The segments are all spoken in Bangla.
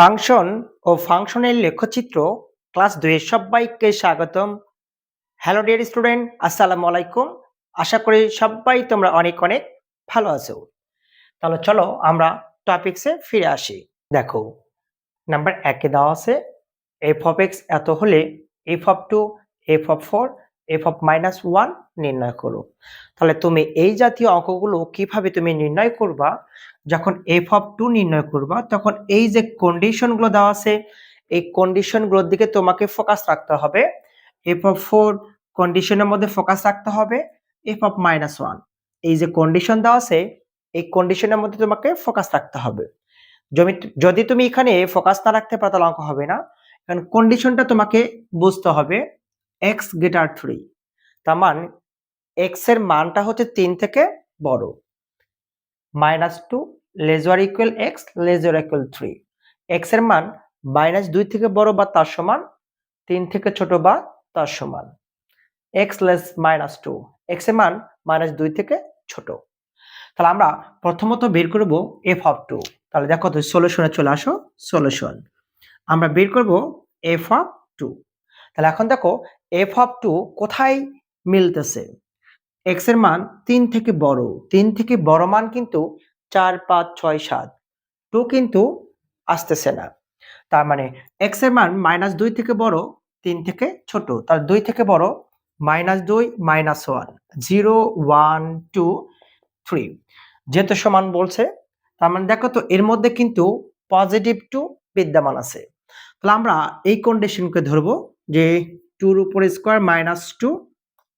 ফাংশন ও ফাংশনের লেখচিত্র ক্লাস দুইয়ের সবাইকে স্বাগতম। হ্যালো ডিয়ার স্টুডেন্ট, আসসালামু আলাইকুম। আশা করি সবাই তোমরা অনেক অনেক ভালো আছো। তাহলে চলো আমরা টপিক্সে ফিরে আসি। দেখো নাম্বার একে দেওয়া আছে এফ অফ এক্স এত হলে F of two F of four F of minus one নির্ণয় করো। তাহলে তুমি এই জাতীয় অঙ্কগুলো কীভাবে তুমি নির্ণয় করবা? যখন এফ অফ টু নির্ণয় করবা, তখন এই যে কন্ডিশনগুলো দেওয়া আছে, এই কন্ডিশনগুলোর দিকে তোমাকে ফোকাস রাখতে হবে। এফ অফ ফোর কন্ডিশনের মধ্যে ফোকাস রাখতে হবে এফ অফ মাইনাস ওয়ান এই যে কন্ডিশন দেওয়া আছে, এই কন্ডিশনের মধ্যে তোমাকে ফোকাস রাখতে হবে। জমি- যদি তুমি এখানে ফোকাস না রাখতে পারো, তাহলে অঙ্ক হবে না। কারণ কন্ডিশনটা তোমাকে বুঝতে হবে। এক্স গ্রেটার থ্রি তার মান এক্সের মানটা হচ্ছে তিন থেকে বড়। Minus two lesser equal X lesser equal three এক্সের মান মাইনাস দুই থেকে বড় বা তার সমান, তিন থেকে ছোট বা তার সমান। এক্স লেস মাইনাস টু এক্সের মান মাইনাস দুই থেকে ছোট। তাহলে আমরা প্রথমত বের করব এফ অফ টু তাহলে দেখো তো সলিউশনে চলে আসো সলিউশন আমরা বের করব এফ অফ টু তাহলে এখন দেখো এফ অফ টু কোথায় মিলতেছে? এক্সের মান তিন থেকে বড়। তিন থেকে বড় মান কিন্তু চার, পাঁচ, ছয়, সাত। টু কিন্তু আসতেছে না। তার মানে এক্সের মান মাইনাস দুই থেকে বড়, তিন থেকে ছোট। তার দুই থেকে বড় মাইনাস দুই, minus one. Zero, one, two, three. যেহেতু সমান বলছে, তার মানে দেখো তো, এর মধ্যে কিন্তু পজিটিভ টু বিদ্যমান আছে। তাহলে আমরা এই কন্ডিশনকে ধরবো যে টুর উপর স্কোয়ার মাইনাস টু,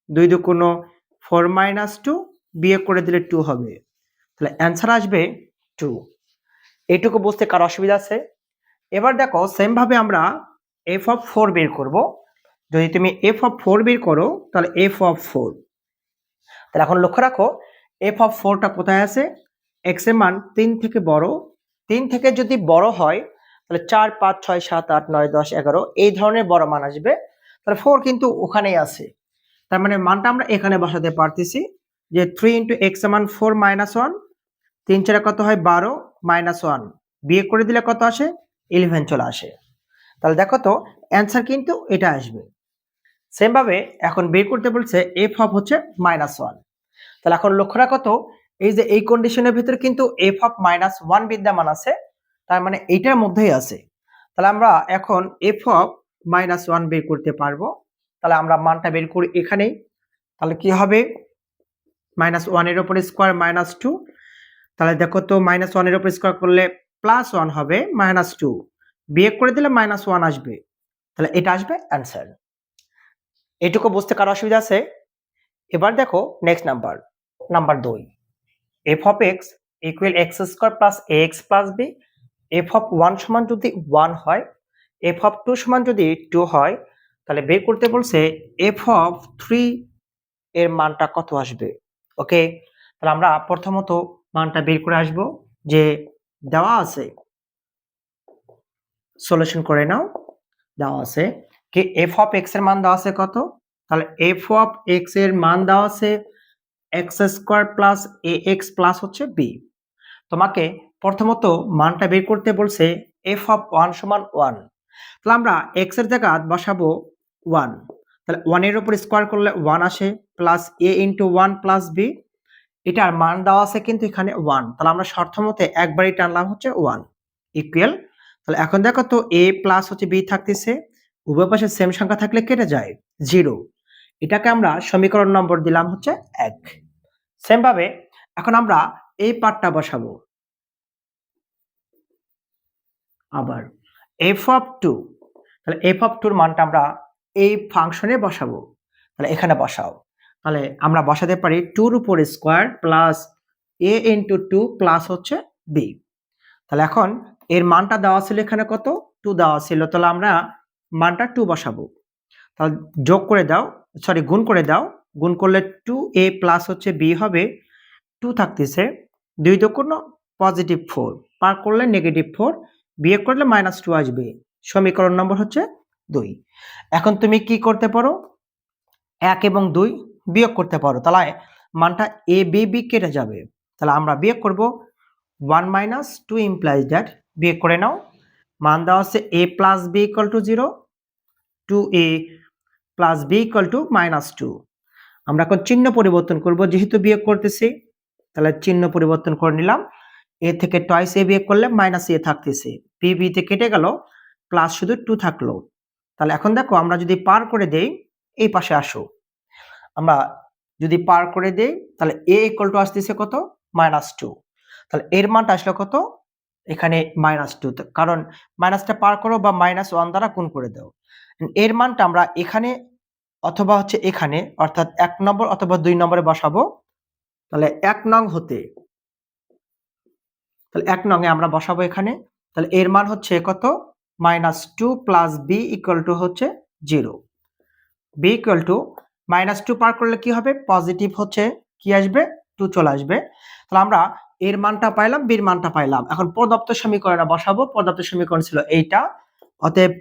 দুই দুগুণ ফোর মাইনাস টু বিয়ে করে দিলে টু হবে। তাহলে অ্যান্সার আসবে টু। এইটুকু বুঝতে কার অসুবিধা আছে? এবার দেখো সেমভাবে আমরা এফ অফ ফোর বের করব। যদি তুমি এফ অফ ফোর বের করো, তাহলে এফ অফ ফোর তাহলে এখন লক্ষ্য রাখো এফ অফ ফোরটা কোথায় আছে? এক্সের মান তিন থেকে বড়। তিন থেকে যদি বড় হয়, তাহলে চার, পাঁচ, ছয়, সাত, আট, নয়, দশ, এগারো, এই ধরনের বড় মান আসবে। তাহলে ফোর কিন্তু ওখানেই আছে। তার মানে মানটা আমরা এখানে বসাতে পারতেছি যে থ্রি ইন্টু এক্স মান ফোর মাইনাস ওয়ান তিন চারে কত হয় বারো মাইনাস ওয়ান বিয়ে করে দিলে কত আসে? ইলেভেন চলে আসে। তাহলে দেখো তো অ্যান্সার কিন্তু এটা আসবে। সেমভাবে এখন বের করতে বলছে এফ অফ হচ্ছে মাইনাস ওয়ান তাহলে এখন লক্ষ্য রাখো তো, এই যে এই কন্ডিশনের ভিতরে কিন্তু এফ অফ মাইনাস ওয়ান বিদ্যমান আছে, তার মানে এইটার মধ্যেই আছে। তাহলে আমরা এখন এফ অফ মাইনাস ওয়ান বের করতে পারব। তাহলে আমরা মানটা বের করি এখানেই। তাহলে কি হবে? মাইনাস ওয়ানের ওপর স্কোয়ার মাইনাস টু তাহলে দেখো তো মাইনাস ওয়ানের ওপর স্কোয়ার করলে প্লাস ওয়ান হবে মাইনাস টু বিয়োগ করে দিলে মাইনাস ওয়ান আসবে। তাহলে এটা আসবে অ্যান্সার এটুকু বুঝতে কারও অসুবিধা আছে? এবার দেখো নেক্সট নাম্বার নাম্বার দুই। F of X equal X square plus A X plus B F of one সমান যদি ওয়ান হয় এফ অফ টু সমান যদি টু হয়, তাহলে বের করতে বলছে এফ অফ থ্রি এর মানটা কত আসবে? ওকে তাহলে আমরা প্রথমত মানটা বের করে আসব যে দেওয়া আছে। সলিউশন করে নাও। দেওয়া আছে। কি এফ অফ এক্সের মান দেওয়া আছে কত? তাহলে এফ অফ এক্সের মান দেওয়া আছে X square plus A X plus হচ্ছে বি তোমাকে প্রথমত মানটা বের করতে বলছে এফ অফ ওয়ান সমান ওয়ান তাহলে আমরা এক্সের জায়গা বসাবো ওয়ান তাহলে ওয়ানের উপর স্কোয়ার করলে ওয়ান আসে plus A into one plus B এটার মান দেওয়া আছে কিন্তু এখানে ওয়ান তাহলে আমরা শর্ত মতে একবারই টানলাম হচ্ছে ওয়ান ইকুয়াল তাহলে এখন দেখো তো এ প্লাস হচ্ছে বি থাকতেছে, উভয় পাশে সেম সংখ্যা থাকলে কেটে যায় জিরো এটাকে আমরা সমীকরণ নম্বর দিলাম হচ্ছে এক। সেম ভাবে এখন আমরা এই পার্টটা বসাবো। আবার। এফ অফ টু তাহলে এফ অফ টুর মানটা আমরা এই ফাংশনে বসাবো। তাহলে এখানে বসাও। তাহলে আমরা বসাতে পারি টুর উপর square plus A into two plus হচ্ছে বি তাহলে এখন এর মানটা দেওয়া ছিল এখানে কত? টু দেওয়া ছিল। তাহলে আমরা মানটা টু বসাবো। তাহলে যোগ করে দাও সরি গুণ করে দাও। গুণ করলে টু এ প্লাস হচ্ছে বি হবে। টু থাকতেছে দুই দোকান পজিটিভ ফোর পার করলে নেগেটিভ ফোর বিয়োগ করলে মাইনাস টু আসবে। সমীকরণ নম্বর হচ্ছে দুই। এখন তুমি কি করতে পারো? এক এবং দুই বিয়োগ করতে পারো। তাহলে মানটা এ বি বি কেটে যাবে। তাহলে আমরা বিয়োগ করব। One minus two implies that বিয়োগ করে নাও। মান দেওয়া আছে A plus B equal to zero two A plus B equal to minus two আমরা এখন চিহ্ন পরিবর্তন করব, যেহেতু বিয়োগ করতেছি। তাহলে চিহ্ন পরিবর্তন করে নিলাম। এ থেকে টয়েস এ বিয়োগ করলে মাইনাস এ থাকতেছে। পি বিতে কেটে গেল প্লাস শুধু টু থাকল। তাহলে এখন দেখো, আমরা যদি পার করে দেই, এই পাশে আসো। আমরা যদি পার করে দেই, তাহলে এ ইকুয়াল টু আসতেছে কত? মাইনাস টু তাহলে এর মানটা আসলো কত? এখানে মাইনাস টু কারণ মাইনাসটা পার করো বা মাইনাস ওয়ান দ্বারা গুণ করে দাও। এর মানটা আমরা এখানে অথবা হচ্ছে এখানে, অর্থাৎ এক নম্বর অথবা দুই নম্বরে বসাবো। তাহলে এক নং হতে তাহলে এক নঙে আমরা বসাবো এখানে। তাহলে এর মান হচ্ছে কত? Minus two plus B equal to হচ্ছে zero. B equal to minus two পার করলে কি হবে? পজিটিভ হচ্ছে কি আসবে? টু চলে আসবে। তাহলে আমরা এর মানটা পাইলাম, বির মানটা পাইলাম। এখন প্রদত্ত সমীকরণে বসাবো। প্রদত্ত সমীকরণ ছিল এইটা। অতএব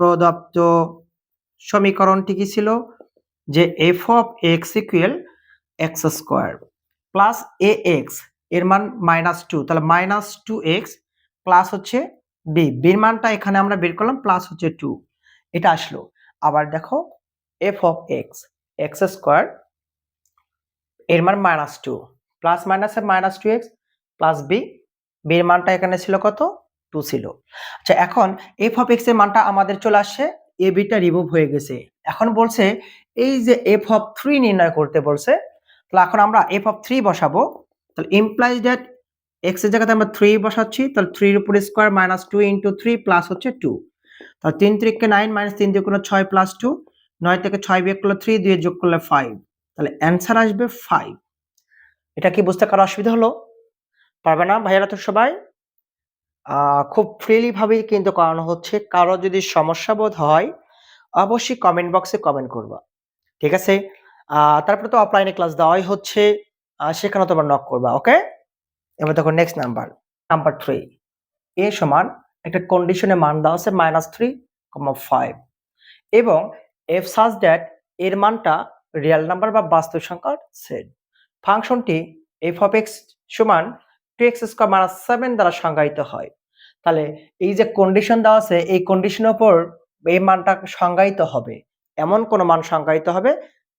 প্রদত্ত সমীকরণটি কি ছিল? যে F of X equal X square plus A X এর মান মাইনাস টু তাহলে মাইনাস টু এক্স প্লাস হচ্ছে বি বির মানটা এখানে আমরা বের করলাম প্লাস হচ্ছে টু এটা আসলো। আবার দেখো f of x x square এর মান মাইনাস টু প্লাস মাইনাসে minus two x plus b বির মানটা এখানে ছিল কত? টু ছিল। আচ্ছা এখন এফ অফ এক্সের মানটা আমাদের চলে আসছে এ বিটা রিমুভ হয়ে গেছে। এখন বলছে, এই যে এফ অফ থ্রি নির্ণয় করতে বলছে, তাহলে এখন আমরা এফ অফ থ্রি বসাবো। তাহলে ইমপ্লাইজ দ্যাট এক্সের জায়গাতে আমরা থ্রি বসাচ্ছি, তাহলে থ্রির উপর square minus two into three plus হচ্ছে টু তাহলে তিন ত্রিককে নাইন মাইনাস তিন দিয়ে কোনো ছয় প্লাস টু নয় থেকে ছয় বিয়োগ করলে থ্রি দিয়ে যোগ করলে ফাইভ তাহলে অ্যান্সার আসবে ফাইভ এটা কি বুঝতে কারও অসুবিধা হলো? পারবে না, ভাইয়ারা তো সবাই? খুব ফ্রিলি ভাবেই কিন্তু করানো হচ্ছে। কারও যদি সমস্যা বোধ হয়, অবশ্যই কমেন্ট বক্সে কমেন্ট করবা। ঠিক আছে? তারপরে তো অফলাইনে ক্লাস দেওয়াই হচ্ছে। সেখানে তোমার নক করবা ওকে এবার দেখো next number number three A সমান একটা কন্ডিশনে মান দেওয়া আছে মাইনাস থ্রি কমা ফাইভ এবং এফ সাজ দ্যাট এর মানটা রিয়েল নাম্বার বা বাস্তব সংখ্যার সেট ফাংশনটি এফ অফ এক্স সমান two x square minus seven দ্বারা সংজ্ঞায়িত হয়। তাহলে এই যে কন্ডিশন দেওয়া আছে, এই কন্ডিশনের উপর এই মানটা সংজ্ঞায়িত হবে। এমন কোন মান সংজ্ঞায়িত হবে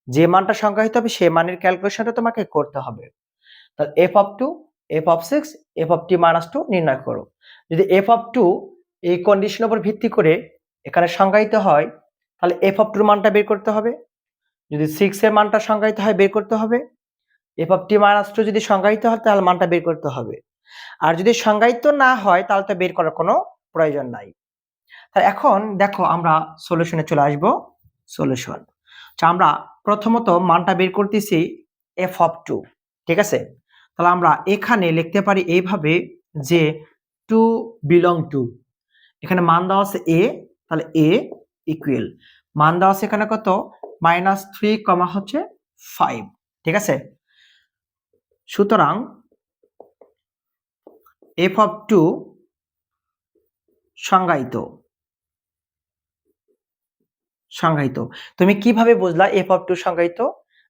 যে মানটা সংজ্ঞায়িত হবে, সেই মানের ক্যালকুলেশনটা তোমাকে করতে হবে। তাহলে f of two f of six f of t minus two নির্ণয় করো। যদি এফ অফ টু এই কন্ডিশনের উপর ভিত্তি করে এখানে সংজ্ঞায়িত হয়, তাহলে এফ অফ টুর মানটা বের করতে হবে। যদি সিক্স এর মানটা সংজ্ঞায়িত হয়, বের করতে হবে। F of t minus two যদি সংজ্ঞায়িত হয়, তাহলে মানটা বের করতে হবে। আর যদি সংজ্ঞায়িত না হয়, তাহলে তো বের করার কোনো প্রয়োজন নাই। তাহলে এখন দেখো, আমরা সলিউশনে চলে আসব। সলিউশন আমরা প্রথমত মানটা বের করতেছি এফ অফ টু ঠিক আছে? তাহলে আমরা এখানে লিখতে পারি এইভাবে যে টু বিলং টু এখানে মান দেওয়া আছে এ তাহলে এ ইকুয়াল মান দেওয়া আছে এখানে কত? মাইনাস থ্রি কমা হচ্ছে ফাইভ ঠিক আছে? সুতরাং এফ অফ টু সংজ্ঞায়িত। সংজ্ঞায়িত। তুমি কীভাবে বুঝলা এফ অফ টু সংজ্ঞায়িত?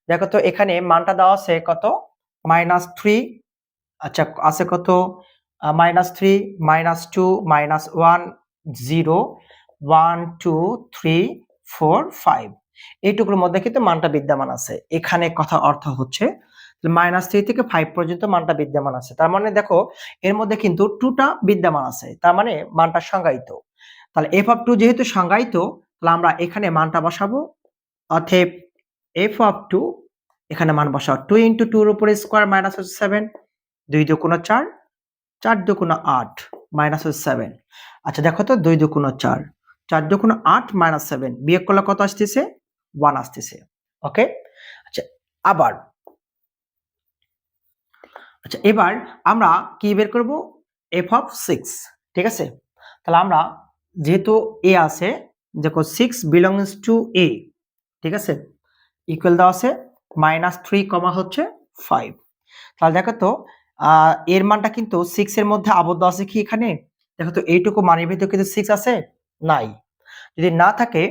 দেখো তো, এখানে মানটা দেওয়া আছে কত? মাইনাস থ্রি আচ্ছা আছে কত? Minus three minus two minus one zero one two three four five এইটুকুর মধ্যে কিন্তু মানটা বিদ্যমান আছে। এখানে কথা অর্থ হচ্ছে মাইনাস থ্রি থেকে ফাইভ পর্যন্ত মানটা বিদ্যমান আছে। তার মানে দেখো, এর মধ্যে কিন্তু টুটা বিদ্যমান আছে। তার মানে মানটা সংজ্ঞায়িত। তাহলে এফ অফ টু যেহেতু সংজ্ঞায়িত তাহলে আমরা এখানে মানটা বসাবো। অথব এফ অফ টু এখানে মান বসাও। টু ইন্টু টুর উপরে স্কোয়ার মাইনাস হচ্ছে সেভেন দুই দুগুণ চার চার দুগুণ আট মাইনাস হচ্ছে সেভেন আচ্ছা দেখো তো, দুই দুগুণ চার চার দুগুণ আট মাইনাস সেভেন বিয়োগ করলে কত আসতেছে? ওয়ান আসতেছে। ওকে আচ্ছা আবার আচ্ছা এবার আমরা কি বের করব? এফ অফ সিক্স ঠিক আছে? তাহলে আমরা যেহেতু এ আছে দেখো সিক্স বিলংস টু এ ঠিক আছে? ইকুয়াল দেওয়া আছে মাইনাস থ্রি কমা হচ্ছে ফাইভ তাহলে দেখো তো এর মানটা কিন্তু সিক্স এর মধ্যে আবদ্ধ আছে কি এখানে? দেখো তো, এইটুকু মানের ভিতরে কিন্তু সিক্স আছে? নাই। যদি না থাকে,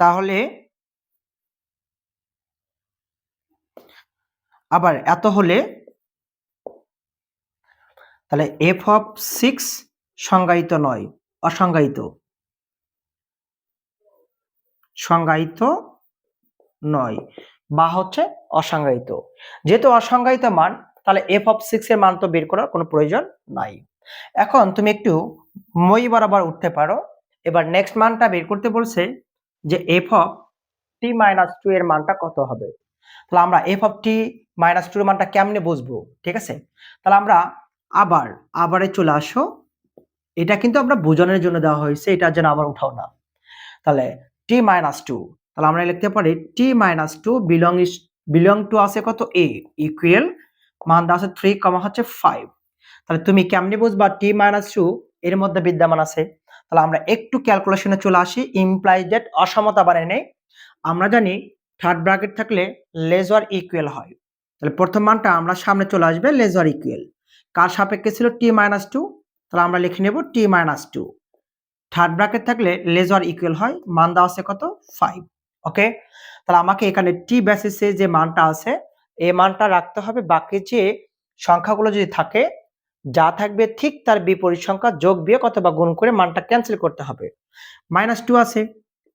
তাহলে আবার এত হলে তাহলে এফ অফ সিক্স সংজ্ঞায়িত নয়, অসংজ্ঞায়িত। সংজ্ঞায়িত নয়, বা হচ্ছে অসংজ্ঞায়িত। যেহেতু অসংজ্ঞায়িত মান, তাহলে এফ অফ সিক্স এর মান তো বের করার কোনো প্রয়োজন নাই। এখন তুমি একটু মই বরাবর উঠতে পারো। এবার নেক্সট মানটা বের করতে বলছে যে f of t minus two এর মানটা কত হবে? তাহলে আমরা f of t minus two এর মানটা কেমনে বুঝব? ঠিক আছে? তাহলে আমরা আবার, আবারে চলে আসো। এটা কিন্তু আমরা বোঝানোর জন্য দেওয়া হয়েছে, এটা যেন আবার উঠাও না। তাহলে টি মাইনাস টু তাহলে আমরা লিখতে পারি t minus two belong is belong to আছে কত এ ইকুয়াল মান দেওয়া আছে থ্রি কমা হচ্ছে ফাইভ তাহলে তুমি কেমনি বুঝবা টি মাইনাস টু এর মধ্যে বিদ্যমান আছে? তাহলে আমরা একটু ক্যালকুলেশনে চলে আসি ইমপ্লাই ডেট অসমতা বানিয়ে নেই। আমরা জানি থার্ড ব্র্যাকেট থাকলে লেজার ইকুয়াল হয়। তাহলে প্রথম মানটা আমরা সামনে চলে আসবে লেজার ইকুয়াল কার সাপেক্ষে ছিল টি মাইনাস টু তাহলে আমরা লিখে নেব t minus two third bracket থাকলে লেজার ইকুয়াল হয়, মান দেওয়া আছে কত? ফাইভ ওকে তাহলে আমাকে এখানে টি বেসিসে যে মানটা আছে এই মানটা রাখতে হবে। বাকি যে সংখ্যাগুলো যদি থাকে, যা থাকবে ঠিক তার বিপরীত সংখ্যা যোগ, বিয়োগ অথবা গুণ করে মানটা ক্যান্সেল করতে হবে। মাইনাস টু আছে।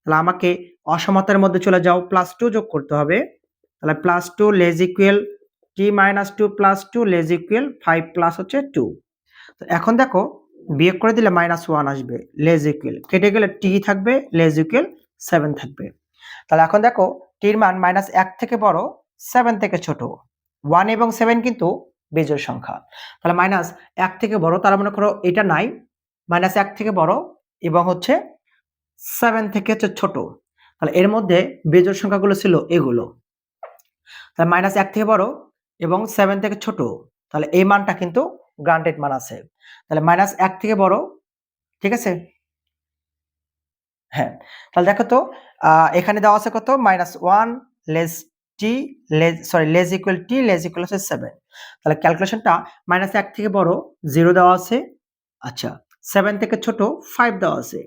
তাহলে আমাকে অসমতার মধ্যে চলে যাও। প্লাস টু যোগ করতে হবে। তাহলে plus two less equal t minus two plus two less equal five plus হচ্ছে টু তো এখন দেখো বিয়োগ করে দিলে মাইনাস ওয়ান আসবে লেজ ইকুয়াল কেটে গেলে টি থাকবে লেজ ইকুয়াল সেভেন থাকবে। তাহলে এখন দেখো টির মান মাইনাস এক থেকে বড় সেভেন থেকে ছোট। ওয়ান এবং সেভেন কিন্তু বেজোর সংখ্যা। তাহলে মাইনাস এক থেকে বড়, তারা মনে করো এটা নাই। মাইনাস এক থেকে বড় এবং হচ্ছে সেভেন থেকে হচ্ছে ছোট। তাহলে এর মধ্যে বেজোর সংখ্যাগুলো ছিল এগুলো। তাহলে মাইনাস এক থেকে বড় এবং সেভেন থেকে ছোট। তাহলে এই মানটা কিন্তু গ্রান্টেড মান আছে। তাহলে মাইনাস এক থেকে বড়, ঠিক আছে? হ্যাঁ তাহলে দেখো তো এখানে দেওয়া আছে কত? Minus one less t sorry less equal t less equal হচ্ছে সেভেন তাহলে ক্যালকুলেশনটা মাইনাস এক থেকে বড় জিরো দেওয়া আছে। আচ্ছা সেভেন থেকে ছোট ফাইভ দেওয়া আছে।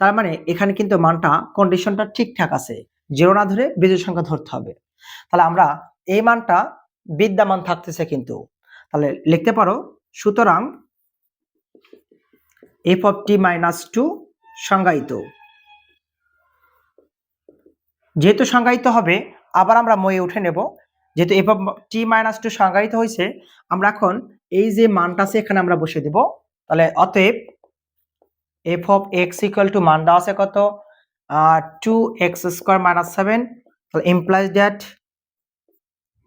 তার মানে এখানে কিন্তু মানটা কন্ডিশনটা ঠিকঠাক আছে। জিরো না ধরে বিজয় সংখ্যা ধরতে হবে। তাহলে আমরা এই মানটা বিদ্যমান থাকতেছে কিন্তু। তাহলে লিখতে পারো সুতরাং f of t minus two সংজ্ঞায়িত। যেহেতু সংজ্ঞায়িত হবে, আবার আমরা ময়ে উঠে নেব। যেহেতু f of t minus two সংজ্ঞায়িত হয়েছে, আমরা এখন এই যে মানটা আছে, এখানে আমরা বসে দেব। তাহলে অতএব f of x equal to মান দেওয়া আছে কত? Two x square minus seven তাহলে implies that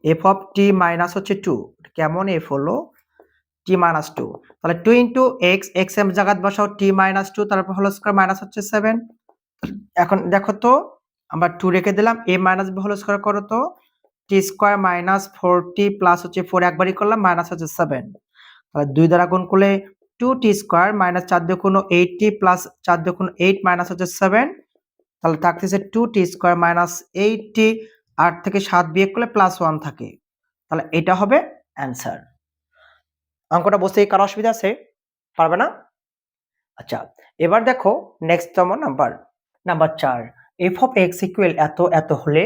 f of t minus হচ্ছে টু কেমন এফ হলো? টি মাইনাস টু তাহলে টু ইন্টু এক্স এক্স এম জায়গাত বসাও টি মাইনাস টু তারপর হলো স্কোয়ার মাইনাস হচ্ছে সেভেন এখন দেখো তো, আমরা টু রেখে দিলাম a minus b whole square করো তো t square minus four t plus হচ্ছে ফোর একবারই করলাম মাইনাস হচ্ছে সেভেন তাহলে দুই দ্বারা গুণ করলে টু টি স্কোয়ার মাইনাস চার দিয়ে কোনো এইট টি প্লাস চার কোনো এইট মাইনাস হচ্ছে সেভেন তাহলে থাকতেছে two t square minus eight t আট থেকে সাত বিয়োগ করলে প্লাস ওয়ান থাকে। তাহলে এটা হবে অ্যান্সার অঙ্কটা বসতে কারও অসুবিধা আছে? পারবে না? আচ্ছা এবার দেখো নেক্সটতম নাম্বার নাম্বার চার। এফ অফ এক্স ইকুয়াল এত এত হলে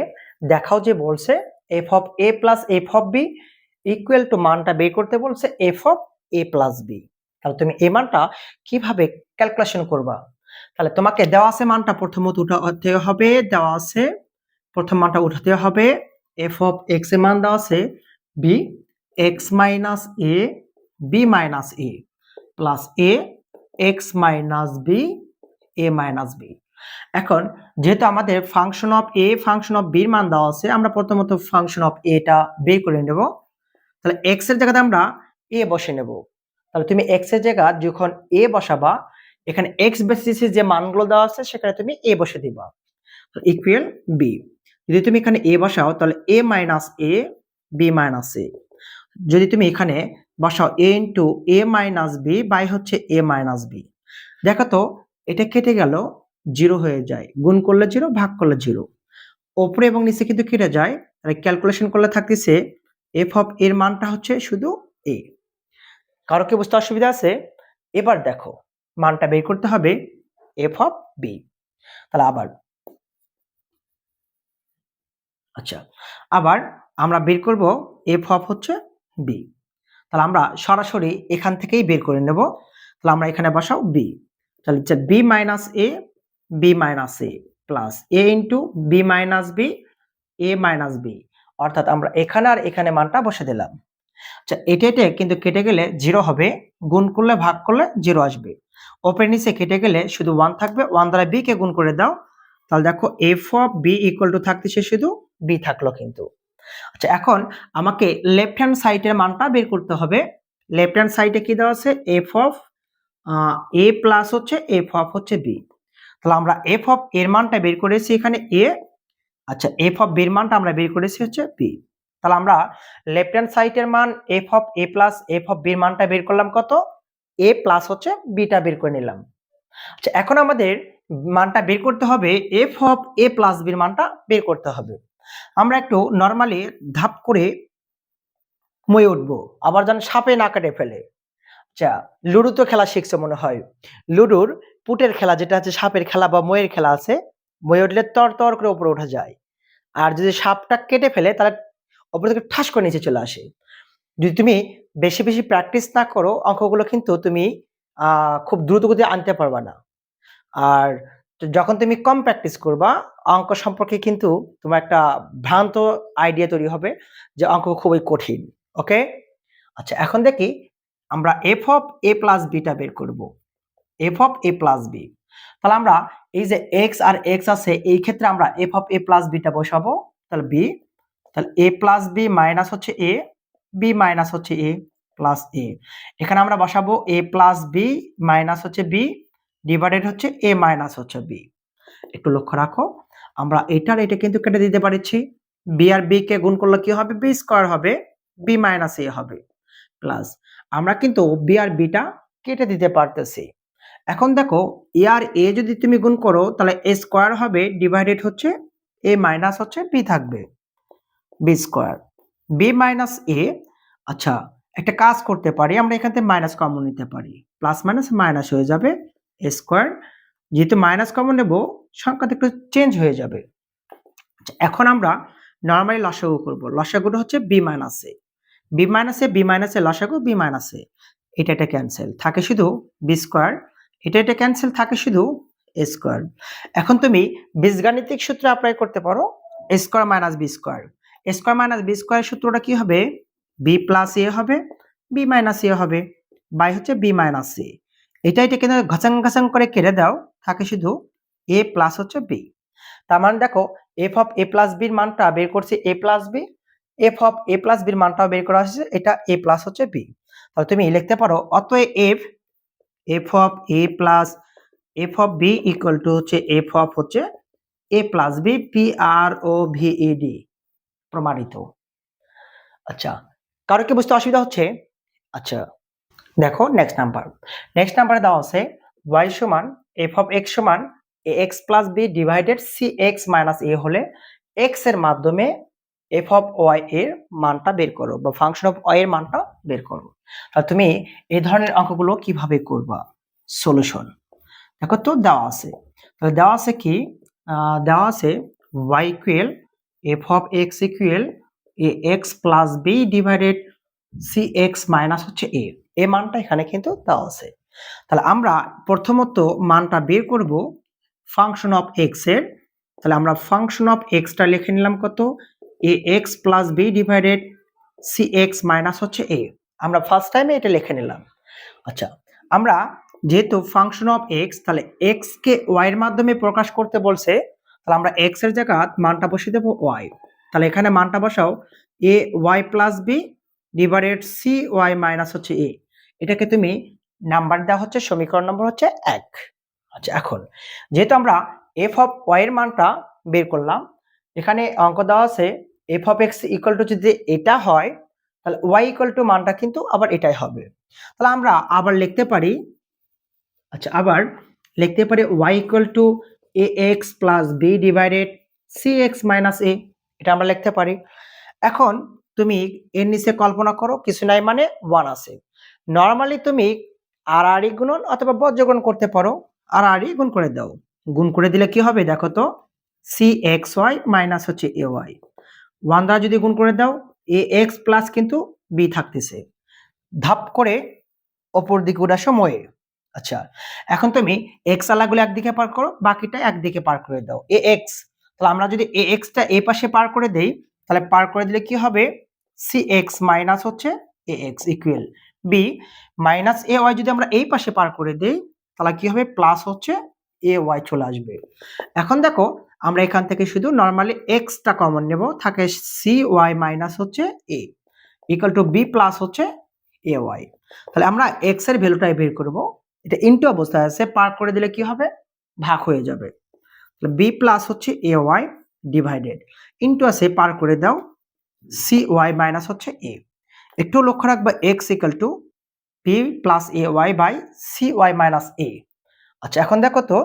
দেখাও যে বলছে f of a plus f of b equal to মানটা বের করতে বলছে f of a plus b তাহলে তুমি এই মানটা কীভাবে ক্যালকুলেশন করবা? তাহলে তোমাকে দেওয়া আছে মানটা প্রথমত উঠাতে হবে, দেওয়া আছে, প্রথম মানটা উঠাতে হবে এফ অফ এক্সের মান দেওয়া আছে b x minus a b minus a plus a x minus b a minus b এখন যেহেতু আমাদের function of a function of বির মান দেওয়া আছে, আমরা প্রথমত ফাংশন অফ এটা বের করে নেব। তাহলে এক্সের জায়গাতে আমরা এ বসে নেব। তাহলে তুমি এক্সের জায়গা যখন এ বসাবা, এখানে এক্স বেসিসে যে মানগুলো দেওয়া আছে, সেখানে তুমি এ বসে দিবা। ইকুয়াল বি যদি তুমি এখানে এ বসাও, তাহলে a minus a b minus a যদি তুমি এখানে বসাও a into a minus b by হচ্ছে এ মাইনাস বি দেখো তো, এটা কেটে গেল জিরো হয়ে যায়। গুণ করলে জিরো ভাগ করলে জিরো ওপরে এবং নিচে কিন্তু কেটে যায়। তাহলে ক্যালকুলেশন করলে থাকতেছে এফ অফ এর মানটা হচ্ছে শুধু এ কারও কি বুঝতে অসুবিধা আছে? এবার দেখো, মানটা বের করতে হবে এফ অফ বি তাহলে আবার আচ্ছা আবার আমরা বের করব এফ অফ হচ্ছে বি তাহলে আমরা সরাসরি এখান থেকেই বের করে নেব। তাহলে আমরা এখানে বসাও বি তাহলে হচ্ছে b minus a b minus a plus a into b minus b a minus b অর্থাৎ আমরা এখানে আর এখানে মানটা বসে দিলাম। আচ্ছা এটে এটা কিন্তু কেটে গেলে জিরো হবে, গুণ করলে, ভাগ করলে জিরো আসবে। ওপের নিচে কেটে গেলে শুধু ওয়ান থাকবে ওয়ান দ্বারা বি কে গুণ করে দাও। তাহলে দেখো f of b equal to থাকতেছে শুধু বি থাকল কিন্তু। আচ্ছা এখন আমাকে লেফট হ্যান্ড সাইডের মানটা বের করতে হবে। লেফট হ্যান্ড সাইডে কি দেওয়া আছে? এফ অফ এ প্লাস হচ্ছে এফ অফ হচ্ছে বি তাহলে আমরা এফ অফ এর মানটা বের করেছি এখানে এ আচ্ছা এফ অফ বির মানটা আমরা বের করেছি হচ্ছে বি তাহলে আমরা লেফট হ্যান্ড সাইডের মান f of a plus f of বির মানটা বের করলাম কত? এ প্লাস হচ্ছে বিটা বের করে নিলাম। আচ্ছা এখন আমাদের মানটা বের করতে হবে এফ অফ এ প্লাস বির মানটা বের করতে হবে। আমরা একটু নর্মালি ধাপ করে ময়ে উঠবো। আবার যেন সাপে না কেটে ফেলে। আচ্ছা লুডো তো খেলা শিখছে মনে হয়। লুডোর পুটের খেলা যেটা আছে, সাপের খেলা বা ময়ের খেলা আছে, ময়ে উঠলে তর তর করে উপরে ওঠা যায়। আর যদি সাপটা কেটে ফেলে, তাহলে ওপর থেকে ঠাস করে নিচে চলে আসে। যদি তুমি বেশি বেশি প্র্যাকটিস না করো, অঙ্কগুলো কিন্তু তুমি খুব দ্রুত গতি আনতে পারবা না। আর যখন তুমি কম প্র্যাকটিস করবা, অঙ্ক সম্পর্কে কিন্তু তোমার একটা ভ্রান্ত আইডিয়া তৈরি হবে যে অঙ্ক খুবই কঠিন ওকে আচ্ছা এখন দেখি আমরা এফ অফ এ প্লাস বিটা বের করব। F of a plus b তাহলে আমরা এই যে এক্স আর এক্স আছে, এই ক্ষেত্রে আমরা এফ অফ এ প্লাস বিটা বসাবো। তাহলে বি তাহলে এ প্লাস বি মাইনাস হচ্ছে এ বি মাইনাস হচ্ছে এ প্লাস এ এখানে আমরা বসাবো এ প্লাস বি মাইনাস হচ্ছে বি ডিভাইডেড হচ্ছে এ মাইনাস হচ্ছে বি একটু লক্ষ্য রাখো, আমরা এটার এটা কিন্তু কেটে দিতে পারছি। বি আর বি কে গুণ করলে কি হবে? বি স্কোয়ার হবে। বি মাইনাস এ হবে। প্লাস আমরা কিন্তু বি আর বিটা কেটে দিতে পারতেছি। এখন দেখো এ আর এ যদি তুমি গুণ করো, তাহলে এ স্কোয়ার হবে ডিভাইডেড হচ্ছে এ মাইনাস হচ্ছে বি থাকবে। B square b minus a আচ্ছা একটা কাজ করতে পারি, আমরা এখান থেকে মাইনাস কমন নিতে পারি। প্লাস মাইনাস মাইনাস হয়ে যাবে স্কোয়ার, যেহেতু মাইনাস কমন নেব, সংখ্যাটা একটু চেঞ্জ হয়ে যাবে। এখন আমরা নর্মালি লসাগু করব। লসাগুটা হচ্ছে b minus a b minus b minus a লসাগু বি মাইনাস এ এটা এটা ক্যান্সেল থাকে শুধু বি স্কোয়ার এটা এটা ক্যান্সেল থাকে শুধু এ স্কোয়ার এখন তুমি বীজগাণিতিক সূত্র অ্যাপ্লাই করতে পারো square minus b square square minus b square সূত্রটা কি হবে? বি প্লাস এ হবে বি মাইনাস এ হবে। বাই হচ্ছে বি মাইনাস এ এটা এটা কিন্তু ঘাচাং ঘাচাং করে কেটে দাও, থাকে শুধু এ প্লাস হচ্ছে বি তার মানে দেখো এফ অফ এ প্লাস বির মানটা বের করছে a plus b f of a plus বির মানটাও বের করা হয়েছে, এটা এ প্লাস হচ্ছে বি তাহলে তুমি লিখতে পারো, অতএব f f of a plus f of b equal to হচ্ছে এফ অফ হচ্ছে a plus b P R O V E D প্রমাণিত। আচ্ছা কারও কি বুঝতে অসুবিধা হচ্ছে? আচ্ছা দেখো নেক্সট নাম্বার নেক্সট নাম্বারে দেওয়া আছে ওয়াই সমান এফ অফ এক্স সমান a x plus b divided c x minus a হলে এক্সের মাধ্যমে এফ অফ ওয়াই এর মানটা বের করো বা ফাংশন অফ ওয়াই এর মানটা বের করো। তাহলে তুমি এই ধরনের অঙ্কগুলো কীভাবে করবা? সলিউশন দেখো তো দেওয়া আছে। তাহলে দেওয়া আছে কি? দেওয়া আছে y equal f of x equal a x plus b divided c x minus হচ্ছে এ এ মানটা এখানে কিন্তু দেওয়া আছে। তাহলে আমরা প্রথমত মানটা বের করব ফাংশন অফ এক্সের। তাহলে আমরা ফাংশন অফ এক্সটা লিখে নিলাম কত? A x plus b divided c x minus হচ্ছে এ আমরা ফার্স্ট টাইমে এটা লিখে নিলাম। আচ্ছা আমরা যেহেতু ফাংশন অফ এক্স তাহলে এক্স কে ওয়াই এর মাধ্যমে প্রকাশ করতে বলছে, তাহলে আমরা এক্সের জায়গা মানটা বসিয়ে দেবো ওয়াই তাহলে এখানে মানটা বসাও a y plus b divided c y minus হচ্ছে এ এটাকে তুমি নাম্বার দেওয়া হচ্ছে, সমীকরণ নম্বর হচ্ছে এক। আচ্ছা এখন যেহেতু আমরা এফ অফ ওয়াই এর মানটা বের করলাম, এখানে অঙ্ক দেওয়া আছে f of x equal to যদি এটা হয়, তাহলে ওয়াই ইকুয়াল টু মানটা কিন্তু আবার এটাই হবে। তাহলে আমরা আবার লিখতে পারি আচ্ছা আবার লিখতে পারি y equal to a x plus b divided c x minus a এটা আমরা লিখতে পারি। এখন তুমি এর নিচে কল্পনা করো, কিছু নাই মানে ওয়ান আছে। নর্মালি তুমি আর গুণন অথবা বজ্রগুণ করতে পারো। আর আর গুণ করে দাও। গুণ করে দিলে কি হবে দেখো তো? সি এক্স ওয়াই মাইনাস হচ্ছে এ ওয়াই ওয়ান দ্বারা যদি গুণ করে দাও এ এক্স প্লাস কিন্তু বি থাকতেছে। ধাপ করে অপর দিকে ওটা সময়ে। আচ্ছা এখন তুমি এক্স আলাগুলো একদিকে পার করো, বাকিটা একদিকে পার করে দাও। এ এক্স তাহলে আমরা যদি এ এক্সটা এই পাশে পার করে দেই, তাহলে পার করে দিলে কি হবে? সি এক্স মাইনাস হচ্ছে a x equal b minus a y যদি আমরা এই পাশে পার করে দেই, তাহলে কি হবে? প্লাস হচ্ছে এ ওয়াই চলে আসবে। এখন দেখো, আমরা এখান থেকে শুধু নর্মালি এক্সটা কমন নেব, থাকে সি ওয়াই মাইনাস হচ্ছে a equal to b plus হচ্ছে এ ওয়াই তাহলে আমরা এক্সের ভ্যালুটাই বের করব। এটা ইনটু অবস্থায় আছে, পার করে দিলে কি হবে? ভাগ হয়ে যাবে। তাহলে বি প্লাস হচ্ছে এ ওয়াই ডিভাইডেড ইনটু আছে, পার করে দাও সি ওয়াই মাইনাস হচ্ছে এ একটু লক্ষ্য রাখবা x equal to b plus a y by c y minus a আচ্ছা এখন দেখো তো,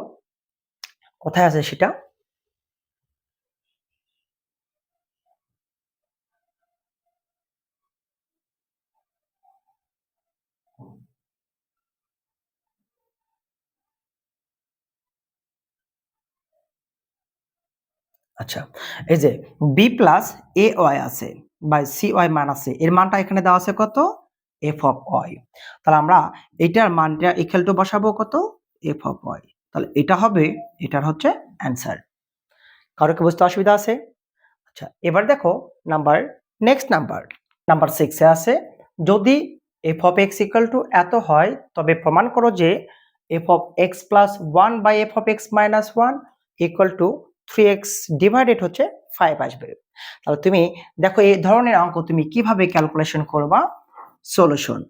কোথায় আছে সেটা? আচ্ছা এই যে বি প্লাস এ ওয়াই আছে। By c y minus a. এর মানটা এখানে দেওয়া আছে কত? F of y. তাহলে আমরা এটার মানটা ইকুয়াল টু বসাবো কত? F of y. তাহলে এটা হবে, এটার হচ্ছে অ্যান্সার। কারও কি বুঝতে অসুবিধা আছে? আচ্ছা এবার দেখো নাম্বার নেক্সট নাম্বার। নাম্বার সিক্সে আছে, যদি f of x equal to এত হয়, তবে প্রমাণ করো যে f of x plus one by f of x minus one equal to three x divided হচ্ছে ফাইভ আসবে। তাহলে তুমি দেখো এই ধরনের অঙ্ক তুমি কীভাবে ক্যালকুলেশন করবা? সলিউশন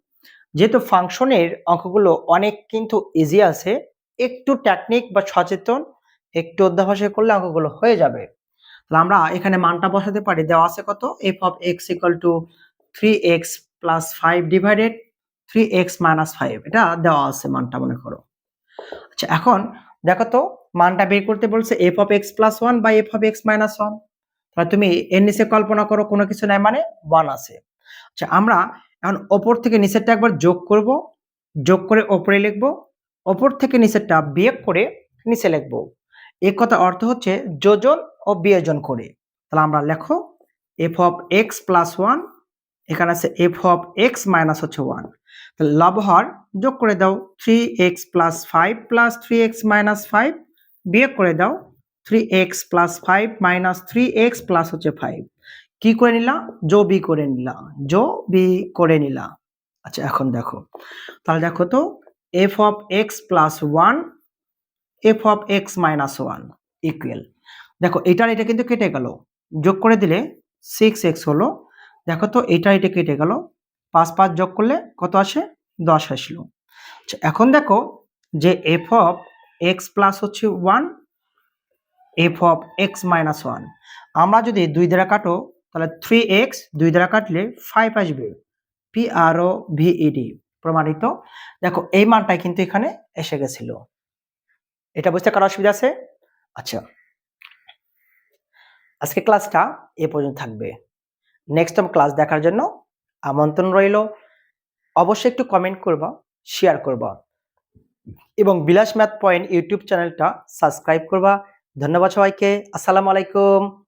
যেহেতু ফাংশনের অঙ্কগুলো অনেক কিন্তু ইজি আছে, একটু টেকনিক বা সচেতন, একটু অধ্যাভাসে করলে অঙ্কগুলো হয়ে যাবে। তাহলে আমরা এখানে মানটা বসাতে পারি, দেওয়া আছে কত? F of x equal to three x plus five divided three x minus five এটা দেওয়া আছে মানটা মনে করো। আচ্ছা এখন দেখো তো, মানটা বের করতে বলছে f of x plus one by f of x minus one তাহলে তুমি এর নিচে কল্পনা করো, কোনো কিছু নাই মানে ওয়ান আছে। আচ্ছা আমরা এখন ওপর থেকে নিচেরটা একবার যোগ করব, যোগ করে ওপরে লিখব, ওপর থেকে নিচেরটা বিয়োগ করে নিচে লিখব। এক কথা অর্থ হচ্ছে যোজন ও বিয়োজন করে। তাহলে আমরা লেখো f of x plus one এখানে আছে এফ অফ এক্স মাইনাস হচ্ছে ওয়ান লবহর যোগ করে দাও three x plus five plus three x minus five বিয়োগ করে দাও three x plus five minus three x plus হচ্ছে ফাইভ কি করে নিলা? জো বি করে নিলা। জো বি করে নিলা। আচ্ছা এখন দেখো। তাহলে দেখো তো f of x plus one f of x minus one equal দেখো, এটার এটা কিন্তু কেটে গেল। যোগ করে দিলে সিক্স এক্স হলো। দেখো তো এটা এটা কেটে গেল। পাঁচ পাঁচ যোগ করলে কত আসে? দশ আসলো। আচ্ছা এখন দেখো যে এফ অফ এক্স প্লাস হচ্ছে one f of x minus one আমরা যদি দুই দ্বারা কাটো, তাহলে থ্রি এক্স দুই দ্বারা কাটলে ফাইভ আসবে। পি আর ও ভিইডি প্রমাণিত। দেখো, এই মানটাই কিন্তু এখানে এসে গেছিল। এটা বুঝতে কারও অসুবিধা আছে? আচ্ছা। আজকে ক্লাসটা এ পর্যন্ত থাকবে। নেক্সট টাইম ক্লাস দেখার জন্য আমন্ত্রণ রইল। অবশ্যই একটু কমেন্ট করবা শেয়ার করবা। এবং বিলাস ম্যাথ পয়েন্ট ইউটিউব চ্যানেলটা সাবস্ক্রাইব করবা। ধন্যবাদ সবাইকে। আসসালামু আলাইকুম।